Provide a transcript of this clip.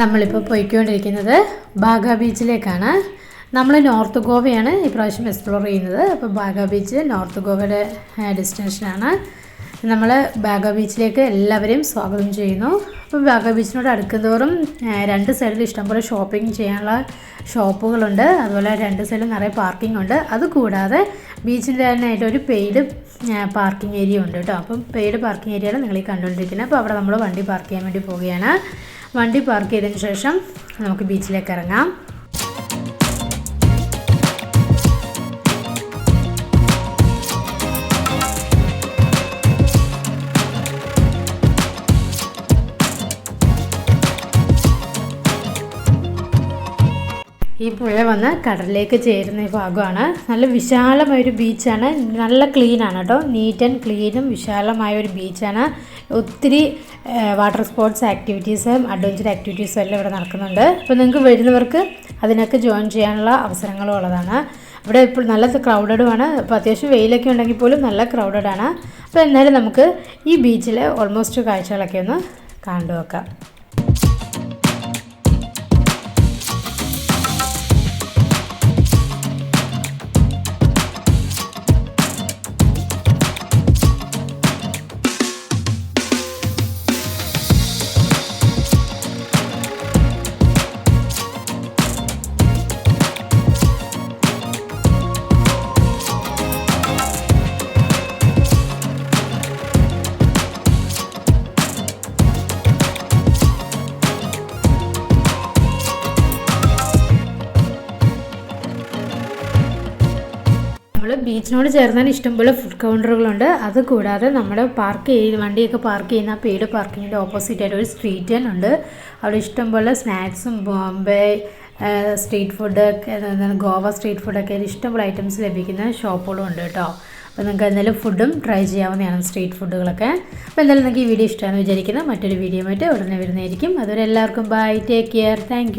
നമ്മളിപ്പോൾ പോയിക്കൊണ്ടിരിക്കുന്നത് ബാഗ ബീച്ചിലേക്കാണ്. നമ്മൾ നോർത്ത് ഗോവയാണ് ഇപ്രാവശ്യം എക്സ്പ്ലോർ ചെയ്യുന്നത്. അപ്പോൾ ബാഗ ബീച്ച് നോർത്ത് ഗോവയുടെ ഡെസ്റ്റിനേഷനാണ്. നമ്മൾ ബാഗ ബീച്ചിലേക്ക് എല്ലാവരെയും സ്വാഗതം ചെയ്യുന്നു. അപ്പോൾ ബാഗ ബീച്ചിനോട് അടുക്കുന്തോറും രണ്ട് സൈഡിൽ ഇഷ്ടംപോലെ ഷോപ്പിംഗ് ചെയ്യാനുള്ള ഷോപ്പുകളുണ്ട്. അതുപോലെ രണ്ട് സൈഡിൽ നിറയെ പാർക്കിംഗ് ഉണ്ട് അതുകൂടാതെ ബീച്ചിന്റെ തന്നെ ആയിട്ട് ഒരു പെയ്ഡ് പാർക്കിംഗ് ഏരിയ ഉണ്ട് കേട്ടോ. അപ്പം പെയ്ഡ് പാർക്കിംഗ് ഏരിയയാണ് നിങ്ങൾ ഈ കണ്ടുകൊണ്ടിരിക്കുന്നത്. അപ്പോൾ അവിടെ നമ്മൾ വണ്ടി പാർക്ക് ചെയ്യാൻ വേണ്ടി പോവുകയാണ്. വണ്ടി പാർക്ക് ചെയ്തതിന് ശേഷം നമുക്ക് ബീച്ചിലേക്ക് ഇറങ്ങാം. ഈ പുഴ വന്ന് കടലിലേക്ക് ചേരുന്ന ഭാഗമാണ്. നല്ല വിശാലമായൊരു ബീച്ചാണ്. നല്ല ക്ലീനാണ് കേട്ടോ. നീറ്റ് ആൻഡ് ക്ലീനും വിശാലമായ ഒരു ബീച്ചാണ്. ഒത്തിരി വാട്ടർ സ്പോർട്സ് ആക്ടിവിറ്റീസും അഡ്വഞ്ചർ ആക്ടിവിറ്റീസും എല്ലാം ഇവിടെ നടക്കുന്നുണ്ട്. അപ്പോൾ നിങ്ങൾക്ക് വരുന്നവർക്ക് അതിനൊക്കെ ജോയിൻ ചെയ്യാനുള്ള അവസരങ്ങളും ഉള്ളതാണ്. ഇവിടെ ഇപ്പോൾ നല്ല ക്രൗഡഡുമാണ് അപ്പോൾ അത്യാവശ്യം വെയിലൊക്കെ ഉണ്ടെങ്കിൽ പോലും നല്ല ക്രൗഡഡാണ് അപ്പോൾ എന്നാലും നമുക്ക് ഈ ബീച്ചിലെ ഓൾമോസ്റ്റ് കാഴ്ചകളൊക്കെ ഒന്ന് കണ്ടു നോക്കാം. ബീച്ചിനോട് ചേർന്നാൽ ഇഷ്ടംപോലെ ഫുഡ് കൗണ്ടറുകളുണ്ട് അത് കൂടാതെ നമ്മൾ പാർക്ക് ചെയ്ത് വണ്ടിയൊക്കെ പാർക്ക് ചെയ്യുന്ന പെയ്ഡ് പാർക്കിങ്ങിന്റെ ഓപ്പോസിറ്റ് ആയിട്ട് ഒരു സ്ട്രീറ്റ് ഉണ്ട്. അവിടെ ഇഷ്ടംപോലെ സ്നാക്സും Bombay street food Goa street ഫുഡൊക്കെ ഇഷ്ടംപോലെ ഐറ്റംസ് ലഭിക്കുന്ന ഷോപ്പുകളും ഉണ്ട് കേട്ടോ. അപ്പോൾ നിങ്ങൾക്ക് എന്തായാലും ഫുഡും ട്രൈ ചെയ്യാവുന്നതാണ് സ്ട്രീറ്റ് ഫുഡുകളൊക്കെ അപ്പോൾ എന്തായാലും നിങ്ങൾക്ക് ഈ വീഡിയോ ഇഷ്ടമാണെന്ന് വിചാരിക്കുന്നത് മറ്റൊരു വീഡിയോ ആയിട്ട് ഉടനെ വരുന്നതായിരിക്കും. അതുവരെ എല്ലാവർക്കും ബൈ ടേക്ക് കെയർ താങ്ക്